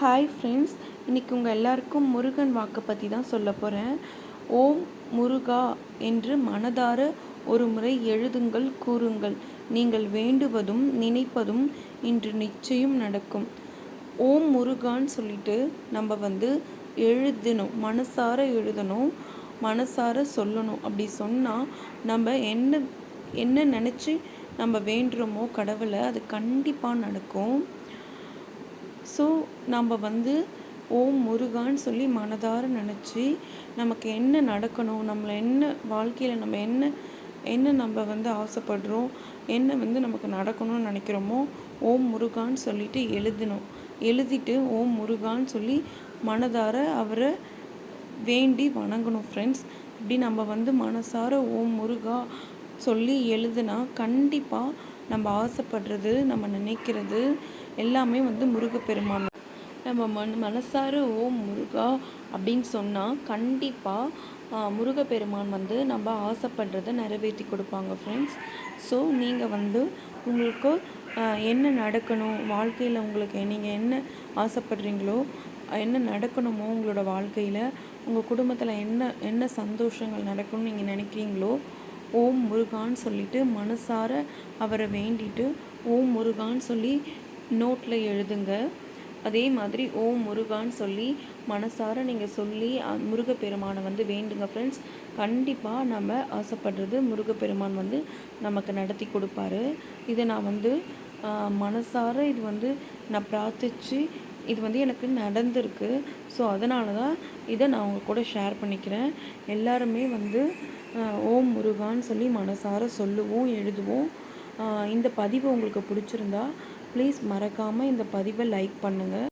Hi friends இன்றைக்கி உங்கள் எல்லாருக்கும் முருகன் வாக்கை பற்றி தான் சொல்ல போகிறேன் ஓம் முருகா என்று மனதார ஒரு முறை எழுதுங்கள் கூறுங்கள். நீங்கள் வேண்டுவதும் நினைப்பதும் இன்று நிச்சயம் நடக்கும். ஓம் முருகான்னு சொல்லிட்டு நம்ம வந்து எழுதணும் மனசார எழுதணும் மனசார சொல்லணும். அப்படி சொன்னால் நம்ம என்ன என்ன நினச்சி நம்ம வேண்டுறோமோ கடவுளை அது கண்டிப்பாக நடக்கும். ஸோ நம்ம வந்து ஓம் முருகான்னு சொல்லி மனதார நினச்சி நமக்கு என்ன நடக்கணும் நம்மளை என்ன வாழ்க்கையில் நம்ம என்ன என்ன நம்ம வந்து ஆசைப்படுறோம் என்ன வந்து நமக்கு நடக்கணும்னு நினைக்கிறோமோ ஓம் முருகான்னு சொல்லிட்டு எழுதணும். எழுதிட்டு ஓம் முருகான்னு சொல்லி மனதார அவரை வேண்டி வணங்கணும் ஃப்ரெண்ட்ஸ் இப்படி நம்ம வந்து மனசார ஓம் முருகா சொல்லி எழுதுனா கண்டிப்பாக நம்ம ஆசைப்படுறது நம்ம நினைக்கிறது எல்லாமே வந்து முருகப்பெருமான் நம்ம மன் மனசார ஓம் முருகா அப்படின்னு சொன்னால் கண்டிப்பாக முருகப்பெருமான் வந்து நம்ம ஆசைப்படுறத நிறைவேற்றி கொடுப்பாங்க ஃப்ரெண்ட்ஸ் ஸோ நீங்கள் வந்து உங்களுக்கு என்ன நடக்கணும்? வாழ்க்கையில் உங்களுக்கு நீங்கள் என்ன ஆசைப்படுறீங்களோ என்ன நடக்கணுமோ உங்களோட வாழ்க்கையில் உங்கள் குடும்பத்தில் என்ன என்ன சந்தோஷங்கள் நடக்கணும்னு நீங்கள் நினைக்கிறீங்களோ ஓம் முருகான்னு சொல்லிட்டு மனசார அவரை வேண்டிட்டு ஓம் முருகான்னு சொல்லி நோட்டில் எழுதுங்க. அதே மாதிரி ஓம் முருகான்னு சொல்லி மனசார நீங்கள் சொல்லி முருகப்பெருமானை வந்து வேண்டுங்க ஃப்ரெண்ட்ஸ் கண்டிப்பாக நம்ம ஆசைப்படுறது முருகப்பெருமான் வந்து நமக்கு நடத்தி கொடுப்பாரு. இதை நான் வந்து மனசார இது வந்து நான் பிரார்த்திச்சு இது வந்து எனக்கு நடந்திருக்கு. ஸோ அதனால தான் இதை நான் உங்கள் கூட ஷேர் பண்ணிக்கிறேன். எல்லாருமே வந்து ஓம் முருகான்னு சொல்லி மனசார சொல்லுவோம் எழுதுவோம். இந்த பதிவு உங்களுக்கு பிடிச்சிருந்தா ப்ளீஸ் மறக்காமல் இந்த பதிவை லைக் பண்ணுங்கள்